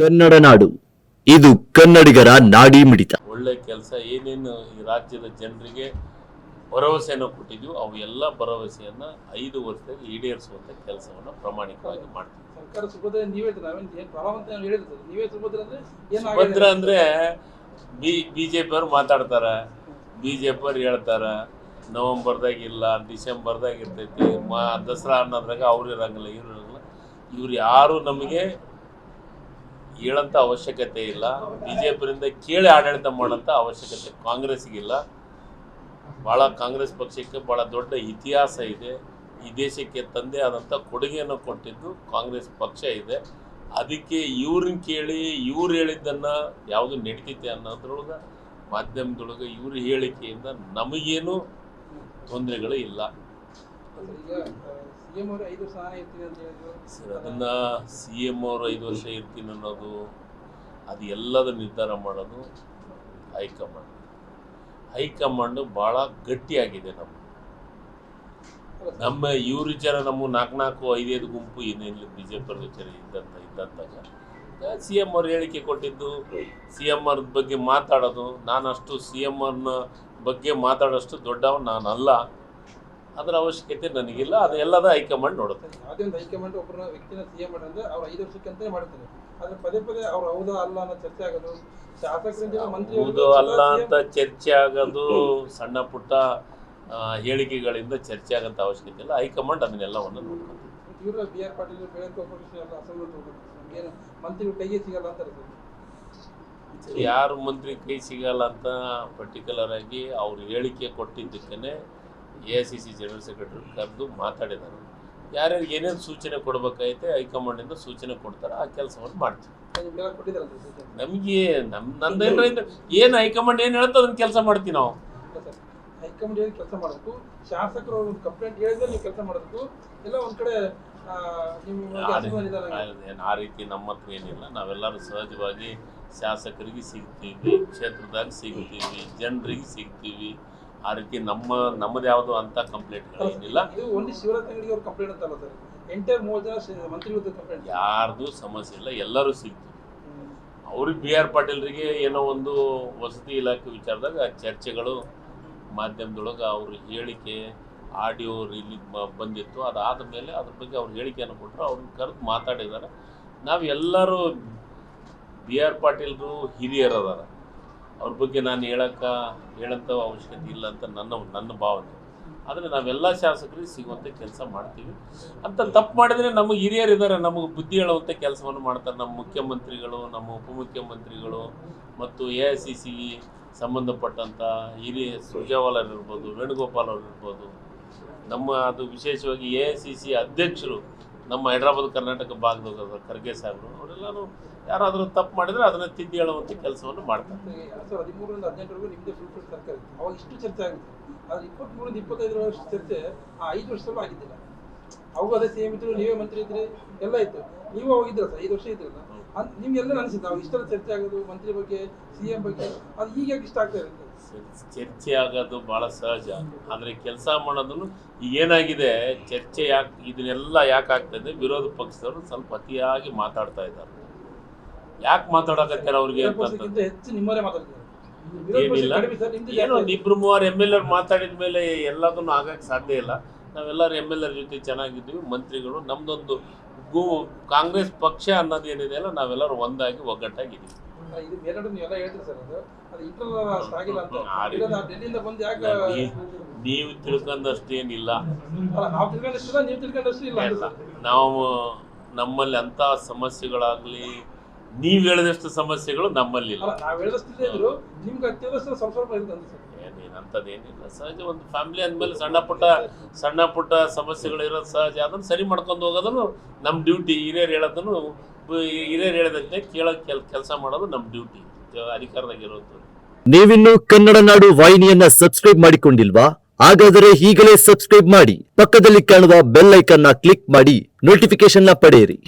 ಕನ್ನಡ ನಾಡು. ಇದು ಕನ್ನಡಿಗರ ನಾಡಿ ಮಿಡಿತ. ಒಳ್ಳೆ ಕೆಲಸ ಏನೇನು ಈ ರಾಜ್ಯದ ಜನರಿಗೆ ಭರವಸೆಯನ್ನು ಕೊಟ್ಟಿದ್ವಿ ಅವು ಎಲ್ಲ ಭರವಸೆಯನ್ನ ಐದು ವರ್ಷದಲ್ಲಿ ಈಡೇರಿಸುವಂತ ಕೆಲಸವನ್ನು ಪ್ರಾಮಾಣಿಕವಾಗಿ ಮಾಡ್ತೀವಿ. ಸರ್ಕಾರ ಸುಭದ್ರ ನೀವೇ ನಾವೇನು ಪ್ರಾಬ್ಲಮ್ ಅಂತ ನಾವು ಹೇಳಿದ್ರೆ ನೀವೇ ಸುಭದ್ರ ಅಂದ್ರೆ ಅಂದ್ರೆ ಬಿ ಬಿಜೆಪಿ ಅವ್ರು ಮಾತಾಡ್ತಾರ. ಬಿಜೆಪಿ ಅವ್ರು ಹೇಳ್ತಾರ ನವಂಬರ್ದಾಗ ಇಲ್ಲ ಡಿಸೆಂಬರ್ದಾಗ ಇರ್ತೈತಿ ಮಾ ದಸರಾ ಅನ್ನೋದ್ರಾಗ ಅವ್ರು ಇರಂಗಿಲ್ಲ ಇವ್ರು ಇರಂಗಿಲ್ಲ. ಇವ್ರು ಯಾರು ನಮಗೆ ಹೇಳಂತ ಅವಶ್ಯಕತೆ ಇಲ್ಲ. ಬಿಜೆಪಿಯಿಂದ ಕೇಳಿ ಆಡಳಿತ ಮಾಡೋಂಥ ಅವಶ್ಯಕತೆ ಕಾಂಗ್ರೆಸ್ಗಿಲ್ಲ ಭಾಳ ಕಾಂಗ್ರೆಸ್ ಪಕ್ಷಕ್ಕೆ ಭಾಳ ದೊಡ್ಡ ಇತಿಹಾಸ ಇದೆ. ಈ ದೇಶಕ್ಕೆ ತಂದೆ ಆದಂಥ ಕೊಡುಗೆಯನ್ನು ಕೊಟ್ಟಿದ್ದು ಕಾಂಗ್ರೆಸ್ ಪಕ್ಷ ಇದೆ. ಅದಕ್ಕೆ ಇವ್ರನ್ನ ಕೇಳಿ, ಇವ್ರು ಹೇಳಿದ್ದನ್ನು ಯಾವುದು ನಡೀತೈತೆ ಅನ್ನೋದ್ರೊಳಗೆ ಮಾಧ್ಯಮದೊಳಗೆ ಇವ್ರ ಹೇಳಿಕೆಯಿಂದ ನಮಗೇನು ತೊಂದರೆಗಳು ಇಲ್ಲ. ಸರ್, ಅದನ್ನು ಸಿ ಎಂ ಅವರು ಐದು ವರ್ಷ ಇರ್ತೀನಿ ಅನ್ನೋದು, ಅದು ಎಲ್ಲದ ನಿರ್ಧಾರ ಮಾಡೋದು ಹೈಕಮಾಂಡ್. ಹೈಕಮಾಂಡು ಭಾಳ ಗಟ್ಟಿಯಾಗಿದೆ ನಮ್ಮ ನಮ್ಮ ಇವ್ರ ವಿಚಾರ ನಮ್ಮ ನಾಲ್ಕು ನಾಲ್ಕು ಐದೈದು ಗುಂಪು ಏನಿಲ್ಲ ಬಿ ಜೆ ಪಿ ವಿಚಾರ ಇದ್ದಂತ ಇದ್ದಂತಾಗ. ಸಿ ಎಂ ಅವ್ರ ಹೇಳಿಕೆ ಕೊಟ್ಟಿದ್ದು ಸಿ ಎಂ ಅವ್ರ ಬಗ್ಗೆ ಮಾತಾಡೋದು ನಾನು ಅಷ್ಟು ಸಿ ಎಂ ಅವ್ರನ್ನ ಬಗ್ಗೆ ಮಾತಾಡೋಷ್ಟು ದೊಡ್ಡವ ನಾನಲ್ಲ. ಅದರ ಅವಶ್ಯಕತೆ ನನಗಿಲ್ಲ ಅದು ಎಲ್ಲದ ಹೈಕಮಾಂಡ್ ನೋಡುತ್ತೆ. ಒಂದು ಹೈಕಮಾಂಡ್ ಒಬ್ಬರ ವ್ಯಕ್ತಿನ ಸಿ ಎಂ ಅಂದ್ರೆ ಅವ್ರು ಐದು ವರ್ಷಕ್ಕೆ ಅಂತಾನೆ ಮಾಡ್ತಾರೆ. ಆದ್ರೆ ಪದೇ ಪದೇ ಅವ್ರು ಹೌದಾ ಅಲ್ಲ ಅನ್ನೋ ಚರ್ಚೆ ಆಗೋದು ಶಾಸಕರಿಂದ ಮಂತ್ರಿ ಹೌದು ಅಲ್ಲ ಅಂತ ಚರ್ಚೆ ಆಗೋದು ಸಣ್ಣ ಪುಟ್ಟ ಹೇಳಿಕೆಗಳಿಂದ ಚರ್ಚೆ ಆಗಂತ ಅವಶ್ಯಕತೆ ಇಲ್ಲ. ಹೈಕಮಾಂಡ್ ಅದನ್ನೆಲ್ಲವನ್ನು ನೋಡ್ಕೊಂಡು ಇವರು ಬಿ ಆರ್ ಪಾಟೀಲ್ ಬೆಳೆ ಕಾರ್ಪೊರೇಷನ್ ಎಲ್ಲ ಏನು ಮಂತ್ರಿಗಳು ಕೈಗೆ ಸಿಗಲ್ಲ ಅಂತಾರೆ ಯಾರು ಮಂತ್ರಿ ಕೈ ಸಿಗಲ್ಲ ಅಂತ ಪರ್ಟಿಕ್ಯುಲರ್ ಆಗಿ ಅವ್ರು ಹೇಳಿಕೆ ಕೊಟ್ಟಿದ್ದಕ್ಕೇ A I C C general secretary ಕರೆದು ಮಾತಾಡಿದ್ದಾರೆ. ಯಾರ್ಯಾರು ಏನೇನು ಸೂಚನೆ ಕೊಡ್ಬೇಕಾಯ್ತೆ ಹೈಕಮಾಂಡಿಂದ ಸೂಚನೆ ಕೊಡ್ತಾರೆ ಆ ಕೆಲಸವನ್ನು ಮಾಡ್ತೀವಿ. ನಮಗೆ ನಮ್ಮ ನಂದೇನು ಏನು ಹೈಕಮಾಂಡ್ ಏನು ಹೇಳ್ತೋ ಅದನ್ನ ಕೆಲಸ ಮಾಡ್ತೀವಿ ನಾವು. ಹೈಕಮಾಂಡ್ ಹೇಳಿ ಕೆಲಸ ಮಾಡಬೇಕು? ಶಾಸಕರು ಒಂದು ಕಂಪ್ಲೇಂಟ್ ಹೇಳಿದ್ರೆ ನೀವು ಕೆಲಸ ಮಾಡಬೇಕು. ಎಲ್ಲ ಒಂದು ಕಡೆ. ಏನು ಆ ರೀತಿ ನಮ್ಮ ಹತ್ರ ಏನಿಲ್ಲ. ನಾವೆಲ್ಲರೂ ಸಹಜವಾಗಿ ಶಾಸಕರಿಗೆ ಸಿಗ್ತೀವಿ ಕ್ಷೇತ್ರದಾಗ ಸಿಗ್ತೀವಿ ಜನರಿಗೆ ಸಿಗ್ತೀವಿ. ಆ ರೀತಿ ನಮ್ಮ ನಮ್ಮದು ಯಾವುದು ಅಂತ ಕಂಪ್ಲೇಂಟ್ ಏನಿಲ್ಲ. ಯಾರ್ದು ಸಮಸ್ಯೆ ಇಲ್ಲ ಎಲ್ಲರೂ ಸಿಗ್ತು ಅವ್ರಿಗೆ ಬಿ ಆರ್ ಪಾಟೀಲ್ರಿಗೆ ಏನೋ ಒಂದು ವಸತಿ ಇಲಾಖೆ ವಿಚಾರದಾಗ ಚರ್ಚೆಗಳು ಮಾಧ್ಯಮದೊಳಗೆ ಅವ್ರ ಹೇಳಿಕೆ ಆಡಿಯೋ ರಿಲೀ ಬಂದಿತ್ತು. ಅದಾದ ಮೇಲೆ ಅದ್ರ ಬಗ್ಗೆ ಅವ್ರ ಹೇಳಿಕೆಯನ್ನು ಕೊಟ್ಟರು ಅವ್ರನ್ನ ಕರೆದು ಮಾತಾಡಿದ್ದಾರೆ. ನಾವು ಎಲ್ಲರೂ ಬಿ ಆರ್ ಪಾಟೀಲ್ರು ಹಿರಿಯರು ಅದಾರ ಅವ್ರ ಬಗ್ಗೆ ನಾನು ಹೇಳಕ್ಕ ಹೇಳಂತ ಅವಶ್ಯಕತೆ ಇಲ್ಲ ಅಂತ ನನ್ನ ನನ್ನ ಭಾವನೆ. ಆದರೆ ನಾವೆಲ್ಲ ಶಾಸಕರಿಗೆ ಸಿಗುವಂಥ ಕೆಲಸ ಮಾಡ್ತೀವಿ. ಅಂತ ತಪ್ಪು ಮಾಡಿದರೆ ನಮಗೆ ಹಿರಿಯರು ಇದ್ದಾರೆ ನಮಗೆ ಬುದ್ಧಿ ಹೇಳುವಂಥ ಕೆಲಸವನ್ನು ಮಾಡ್ತಾರೆ. ನಮ್ಮ ಮುಖ್ಯಮಂತ್ರಿಗಳು, ನಮ್ಮ ಉಪಮುಖ್ಯಮಂತ್ರಿಗಳು ಮತ್ತು ಎ ಐ ಸಿ ಸಿ ಸಂಬಂಧಪಟ್ಟಂಥ ಹಿರಿಯ ಸುರ್ಜೇವಾಲರ್ ಇರ್ಬೋದು, ವೇಣುಗೋಪಾಲ್ ಅವರು ಇರ್ಬೋದು. ನಮ್ಮ ಅದು ವಿಶೇಷವಾಗಿ ಎ ಐ ಸಿ ಸಿ ಅಧ್ಯಕ್ಷರು ನಮ್ಮ ಹೈದ್ರಾಬಾದ್, ಕರ್ನಾಟಕ ಭಾಗದಾಗ ಖರ್ಗೆ ಸಾಹೇಬರು ಅವರೆಲ್ಲರೂ ಯಾರಾದರೂ ತಪ್ಪು ಮಾಡಿದರೆ ಅದನ್ನು ತಿದ್ದಿ ಹೇಳುವಂಥ ಕೆಲಸವನ್ನು ಮಾಡ್ತಾರೆ. ಹದಿಮೂರರಿಂದ ಹದಿನೆಂಟರವರೆಗೂ ನಿಮ್ಮದೇ ಫುಲ್ ಫುಲ್ ಸರ್ಕಾರ ಇತ್ತು. ಅವಾಗ ಇಷ್ಟು ಚರ್ಚೆ ಆಗುತ್ತೆ. ಆದ್ರೆ ಇಪ್ಪತ್ಮೂರಿಂದ ಇಪ್ಪತ್ತೈದರ ವರ್ಷ ಚರ್ಚೆ ಆ ಐದು ವರ್ಷದಲ್ಲೂ ಆಗಿದ್ದಿಲ್ಲ. ಅವಾಗ ಅದೇ ಸೇಮ್ ಇದ್ರು ನೀವೇ ಮಂತ್ರಿ ಇದ್ರಿ ಎಲ್ಲ ಇತ್ತು. ನೀವು ಇದ್ರ ಸರ್ ಐದು ವರ್ಷ ಇದ್ರಲ್ಲ. ಅನ್- ನಿಮ್ಗೆಲ್ಲ ಅನಿಸುತ್ತೆ? ಅವಾಗ ಇಷ್ಟೆಲ್ಲ ಚರ್ಚೆ ಆಗೋದು ಮಂತ್ರಿ ಬಗ್ಗೆ ಸಿ ಎಂ ಬಗ್ಗೆ ಅದು ಈಗ ಇಷ್ಟ ಆಗ್ತಾ ಇರುತ್ತೆ ಚರ್- ಚರ್ಚೆ ಆಗೋದು ಭಾಳ ಸಹಜ. ಆದರೆ ಕೆಲಸ ಮಾಡೋದನ್ನು ಈಗ ಏನಾಗಿದೆ? ಚರ್ಚೆ ಯಾಕೆ ಇದನ್ನೆಲ್ಲ ಯಾಕೆ ಆಗ್ತದೆ ವಿರೋಧ ಪಕ್ಷದವರು ಸ್ವಲ್ಪ ಅತಿಯಾಗಿ ಮಾತಾಡ್ತಾ ಇದ್ದಾರೆ. ಯಾಕೆ ಮಾತಾಡಕತ್ತಾರ ಅವ್ರಿಗೆ ಹೆಚ್ಚು ನಿಮ್ಮವರೇ ಮಾತಾಡ್ತಿದ್ದಾರೆ ಏನಿಲ್ಲ. ಏನೋ ಇಬ್ರು ಮೂವರು ಎಂ ಎಲ್ ಎರ್ ಮಾತಾಡಿದ ಮೇಲೆ ಎಲ್ಲದನ್ನು ಆಗಕ್ಕೆ ಸಾಧ್ಯ ಇಲ್ಲ. ನಾವೆಲ್ಲರೂ ಎಂ ಎಲ್ ಎರ್ ಜೊತೆ ಚೆನ್ನಾಗಿದ್ದೀವಿ ಮಂತ್ರಿಗಳು. ನಮ್ದೊಂದು ಗು ಕಾಂಗ್ರೆಸ್ ಪಕ್ಷ ಅನ್ನೋದೇನಿದೆ ಅಲ್ಲ ನಾವೆಲ್ಲರೂ ಒಂದಾಗಿ ಒಗ್ಗಟ್ಟಾಗಿದ್ದೀವಿ. ಇದು ಮೇಲ್ಗಡೆ ನೀವೆಲ್ಲ ಹೇಳ್ತೀರಿ ಸರ್ ಅದು. ಅದು ಇಂಟರ್ನಲ್ ಅಷ್ಟು ಆಗಿಲ್ಲ ಅಂತ. ಆ ರೀತಿ. ಇರೋದು ಆ ಡೆಲ್ಲಿಯಿಂದ ಬಂದು ಯಾಕೆ ನೀ- ನೀವು ತಿಳ್ಕೊಂಡಷ್ಟೇನಿಲ್ಲ. ಅಲ್ಲ ನಾವು ತಿಳ್ಕೊಂಡಷ್ಟಿಲ್ಲ ನೀವು ತಿಳ್ಕೊಂಡಷ್ಟು ಏನಿಲ್ಲ ಇಲ್ಲ. ನಾವು ನಮ್ಮಲ್ಲಿ ಅಂತ ಸಮಸ್ಯೆಗಳಾಗಲಿ ನೀವು ಹೇಳಿದಷ್ಟು ಸಮಸ್ಯೆಗಳು ನಮ್ಮಲ್ಲಿಲ್ಲ. ಅಂತದೇನಿಲ್ಲ. ಅಂಥದ್ದೇನಿಲ್ಲ ಸಹಜ ಒಂದು ಫ್ಯಾಮಿಲಿ ಅಂದ್ಮೇಲೆ ಸಣ್ಣ ಪುಟ್ಟ ಸಣ್ಣ ಪುಟ್ಟ ಸಮಸ್ಯೆಗಳು ಇರೋದು ಸಹಜ. ಅದನ್ನು ಸರಿ ಮಾಡ್ಕೊಂಡು ಹೋಗೋದನ್ನು ನಮ್ಮ ಡ್ಯೂಟಿ ಹಿರಿಯರು ಹೇಳೋದನ್ನು ಹಿರಿಯರ್ ಹೇಳಿದಂತೆ ಕೇಳೋ ಕೆಲ್ ಕೆಲಸ ಮಾಡೋದು ನಮ್ಮ ಡ್ಯೂಟಿ ಅಧಿಕಾರದಾಗಿರೋದು ನೀವಿನ್ನು ಕನ್ನಡ ನಾಡು ವಾಹಿನಿಯನ್ನ ಸಬ್ಸ್ಕ್ರೈಬ್ ಮಾಡಿಕೊಂಡಿಲ್ವಾ? ಹಾಗಾದರೆ ಈಗಲೇ ಸಬ್ಸ್ಕ್ರೈಬ್ ಮಾಡಿ. ಪಕ್ಕದಲ್ಲಿ ಕಾಣುವ ಬೆಲ್ ಐಕನ್ನ ಕ್ಲಿಕ್ ಮಾಡಿ ನೋಟಿಫಿಕೇಶನ್ನ ಪಡೆಯಿರಿ.